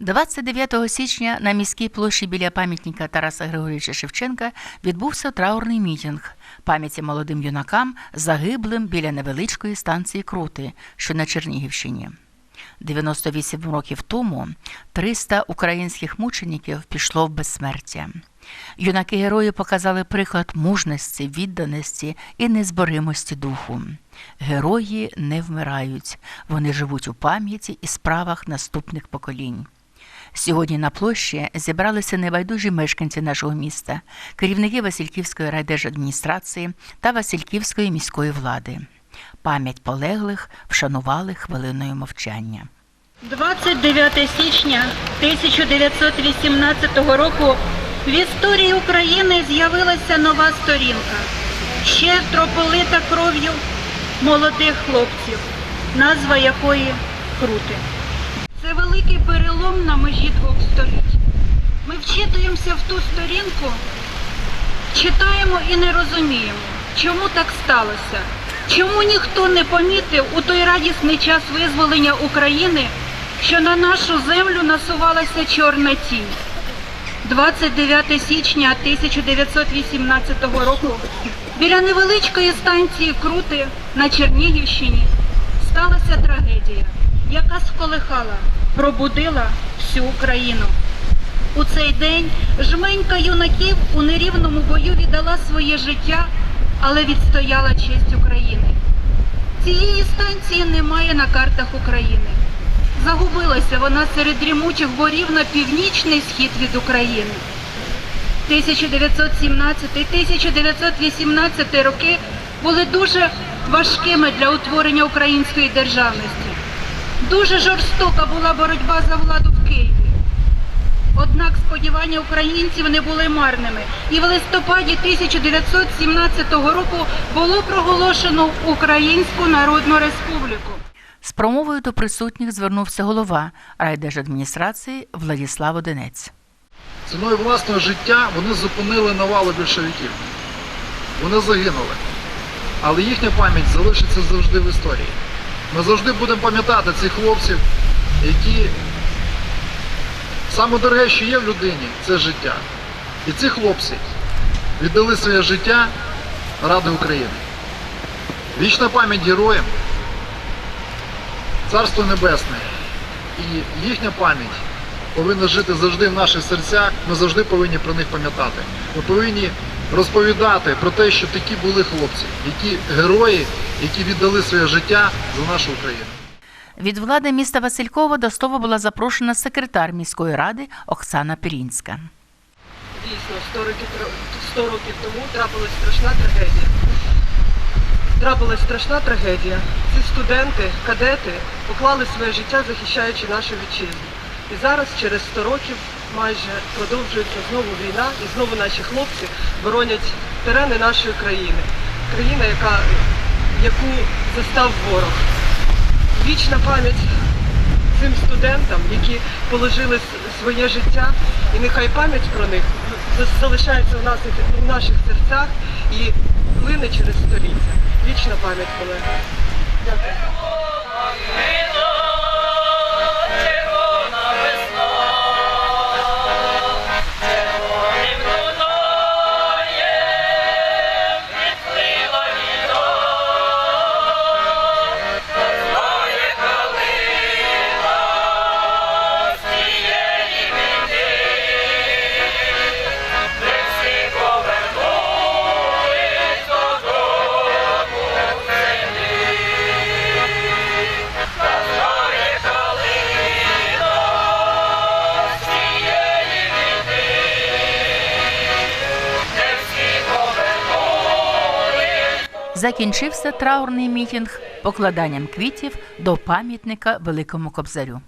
29 січня на міській площі біля пам'ятника Тараса Григорьовича Шевченка відбувся траурний мітинг пам'яті молодим юнакам, загиблим біля невеличкої станції Крути, що на Чернігівщині. 98 років тому 300 українських мучеників пішло в безсмертя. Юнаки герої показали приклад мужності, відданості і незборимості духу. Герої не вмирають, вони живуть у пам'яті і справах наступних поколінь. Сьогодні на площі зібралися небайдужі мешканці нашого міста, керівники Васильківської райдержадміністрації та Васильківської міської влади. Пам'ять полеглих вшанували хвилиною мовчання. 29 січня 1918 року в історії України з'явилася нова сторінка, щедро полита кров'ю молодих хлопців, назва якої Крути. Це великий перелом на межі двох століть. Ми вчитуємося в ту сторінку, читаємо і не розуміємо, чому так сталося. Чому ніхто не помітив у той радісний час визволення України, що на нашу землю насувалася чорна тінь? 29 січня 1918 року біля невеличкої станції Крути на Чернігівщині сталася трагедія, яка сколихала, пробудила всю Україну. У цей день жменька юнаків у нерівному бою віддала своє життя, але відстояла честь України. Цієї станції немає на картах України. Загубилася вона серед дрімучих борів на північний схід від України. 1917-1918 роки були дуже важкими для утворення української державності. Дуже жорстока була боротьба за владу в Києві. Однак сподівання українців не були марними, і в листопаді 1917 року було проголошено Українську Народну Республіку. З промовою до присутніх звернувся голова райдержадміністрації Владіслав Одинець. Ціною власного життя вони зупинили навалу більшовиків. Вони загинули. Але їхня пам'ять залишиться завжди в історії. Ми завжди будемо пам'ятати цих хлопців, які саме дороге, що є в людині, це життя. І ці хлопці віддали своє життя ради України. Вічна пам'ять героям, Царство Небесне і їхня пам'ять повинна жити завжди в наших серцях. Ми завжди повинні про них пам'ятати. Ми повинні розповідати про те, що такі були хлопці, які герої, які віддали своє життя за нашу Україну. Від влади міста Василькова до слова була запрошена секретар міської ради Оксана Пірінська. Дійсно, 100 років, тро- 100 років тому трапилась страшна трагедія. Трапилась страшна трагедія. Ці студенти, кадети поклали своє життя, захищаючи нашу вітчизну. І зараз, через 100 років, майже продовжується знову війна, і знову наші хлопці боронять терени нашої країни. Країна, яка, яку застав ворог. Вічна пам'ять цим студентам, які положили своє життя, і нехай пам'ять про них залишається у нас у наших серцях і плине через століття. Вічна пам'ять, колеги. Дякую. Закінчився траурний мітінг покладанням квітів до пам'ятника Великому Кобзарю.